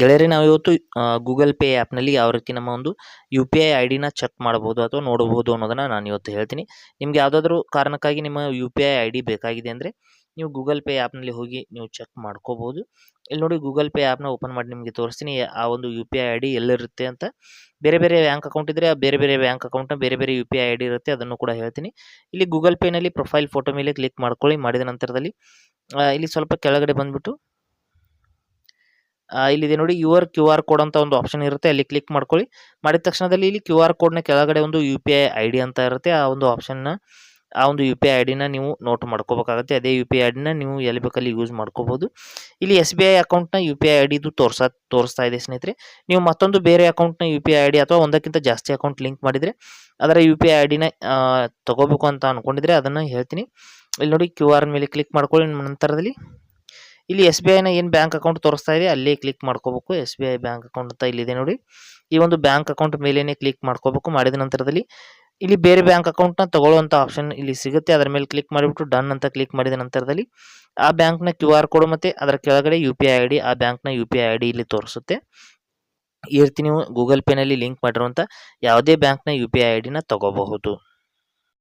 ಗೆಳೆಯರೇ, ನಾವು ಇವತ್ತು ಗೂಗಲ್ ಪೇ ಆ್ಯಪ್ನಲ್ಲಿ ಯಾವ ರೀತಿ ನಮ್ಮ ಒಂದು ಯು ಪಿ ಐ ಐ ಡಿನ ಚೆಕ್ ಮಾಡ್ಬೋದು ಅಥವಾ ನೋಡಬಹುದು ಅನ್ನೋದನ್ನು ನಾನು ಇವತ್ತು ಹೇಳ್ತೀನಿ. ನಿಮ್ಗೆ ಯಾವುದಾದ್ರೂ ಕಾರಣಕ್ಕಾಗಿ ನಿಮ್ಮ U P I I D ಬೇಕಾಗಿದೆ ಅಂದರೆ, ನೀವು ಗೂಗಲ್ ಪೇ ಆ್ಯಪ್ನಲ್ಲಿ ಹೋಗಿ ನೀವು ಚೆಕ್ ಮಾಡ್ಕೋಬೋದು ಇಲ್ಲಿ ನೋಡಿ ಗೂಗಲ್ ಪೇ ಆ್ಯಪ್ನ ಓಪನ್ ಮಾಡಿ ನಿಮಗೆ ತೋರಿಸ್ತೀನಿ, ಆ ಒಂದು U P I I D ಎಲ್ಲಿರುತ್ತೆ ಅಂತ. ಬೇರೆ ಬೇರೆ ಬ್ಯಾಂಕ್ ಅಕೌಂಟ್ ಇದ್ದರೆ ಆ ಬೇರೆ ಬೇರೆ ಬ್ಯಾಂಕ್ ಅಕೌಂಟ್ನ ಬೇರೆ ಬೇರೆ U P I I D ಇರುತ್ತೆ, ಅದನ್ನು ಕೂಡ ಹೇಳ್ತೀನಿ. ಇಲ್ಲಿ ಗೂಗಲ್ ಪೇನಲ್ಲಿ ಪ್ರೊಫೈಲ್ ಫೋಟೋ ಮೇಲೆ ಕ್ಲಿಕ್ ಮಾಡ್ಕೊಳ್ಳಿ, ಮಾಡಿದ ನಂತರದಲ್ಲಿ ಇಲ್ಲಿ ಸ್ವಲ್ಪ ಕೆಳಗಡೆ ಬಂದುಬಿಟ್ಟು ಇಲ್ಲಿದೆ ನೋಡಿ your Q R code ಅಂತ ಒಂದು ಆಪ್ಷನ್ ಇರುತ್ತೆ. ಅಲ್ಲಿ ಕ್ಲಿಕ್ ಮಾಡ್ಕೊಳ್ಳಿ. ಮಾಡಿದ ತಕ್ಷಣದಲ್ಲಿ ಇಲ್ಲಿ ಕ್ಯೂ ಆರ್ ಕೋಡ್ನ ಕೆಳಗಡೆ ಒಂದು U P I I D ಅಂತ ಇರುತ್ತೆ. ಆ ಒಂದು ಆಪ್ಷನ್ನ ಆ ಒಂದು ಯು ಪಿ ಐ ಐ ಡಿನ ನೀವು ನೋಟ್ ಮಾಡ್ಕೋಬೇಕಾಗುತ್ತೆ. ಅದೇ ಯು ಪಿ ಐ ಐ ಡಿನ ನೀವು ಎಲ್ಲಿ ಬೇಕಲ್ಲಿ ಯೂಸ್ ಮಾಡ್ಕೋಬೋದು. ಇಲ್ಲಿ ಎಸ್ ಬಿ ಐ ಅಕೌಂಟ್ನ ಯು ಪಿ ಐ ಐ ಡಿದು ತೋರ್ಸಾ, ತೋರಿಸ್ತಾ ಇದೆ ಸ್ನೇಹಿತರೆ. ನೀವು ಮತ್ತೊಂದು ಬೇರೆ ಅಕೌಂಟ್ನ U P I I D ಅಥವಾ ಒಂದಕ್ಕಿಂತ ಜಾಸ್ತಿ ಅಕೌಂಟ್ ಲಿಂಕ್ ಮಾಡಿದರೆ, ಅದರ ಯು ಪಿ ಐ ಐ ಡಿನ ತಗೋಬೇಕು ಅಂತ ಅಂದ್ಕೊಂಡಿದ್ರೆ ಅದನ್ನು ಹೇಳ್ತೀನಿ. ಇಲ್ಲಿ ನೋಡಿ ಕ್ಯೂ ಆರ್ ಮೇಲೆ ಕ್ಲಿಕ್ ಮಾಡ್ಕೊಳ್ಳಿ. ನಂತರದಲ್ಲಿ ಇಲ್ಲಿ ಎಸ್ ಬಿ ಐನ ಏನು ಬ್ಯಾಂಕ್ ಅಕೌಂಟ್ ತೋರಿಸ್ತಾ ಇದೆ ಅಲ್ಲೇ ಕ್ಲಿಕ್ ಮಾಡ್ಕೋಬೇಕು. S B I bank account ಅಂತ ಇಲ್ಲಿದೆ ನೋಡಿ. ಈ ಒಂದು ಬ್ಯಾಂಕ್ ಅಕೌಂಟ್ ಮೇಲೇ ಕ್ಲಿಕ್ ಮಾಡ್ಕೋಬೇಕು. ಮಾಡಿದ ನಂತರದಲ್ಲಿ ಇಲ್ಲಿ ಬೇರೆ ಬ್ಯಾಂಕ್ ಅಕೌಂಟ್ನ ತಗೊಳ್ಳುವಂಥ ಆಪ್ಷನ್ ಇಲ್ಲಿ ಸಿಗುತ್ತೆ. ಅದರ ಮೇಲೆ ಕ್ಲಿಕ್ ಮಾಡಿಬಿಟ್ಟು ಡನ್ ಅಂತ ಕ್ಲಿಕ್ ಮಾಡಿದ ನಂತರದಲ್ಲಿ ಆ ಬ್ಯಾಂಕ್ನ ಕ್ಯೂ ಆರ್ ಕೋಡ್ ಮತ್ತು ಅದರ ಕೆಳಗಡೆ ಯು ಪಿ ಐ ಡಿ ಆ ಬ್ಯಾಂಕ್ನ ಯು ಪಿ ಐ ಇಲ್ಲಿ ತೋರಿಸುತ್ತೆ. ಈ ರೀತಿ ನೀವು ಗೂಗಲ್ ಪೇನಲ್ಲಿ ಲಿಂಕ್ ಮಾಡಿರುವಂಥ ಯಾವುದೇ ಬ್ಯಾಂಕ್ನ ಯು ಪಿ ಐ ಐ ಡಿನ ತಗೋಬಹುದು.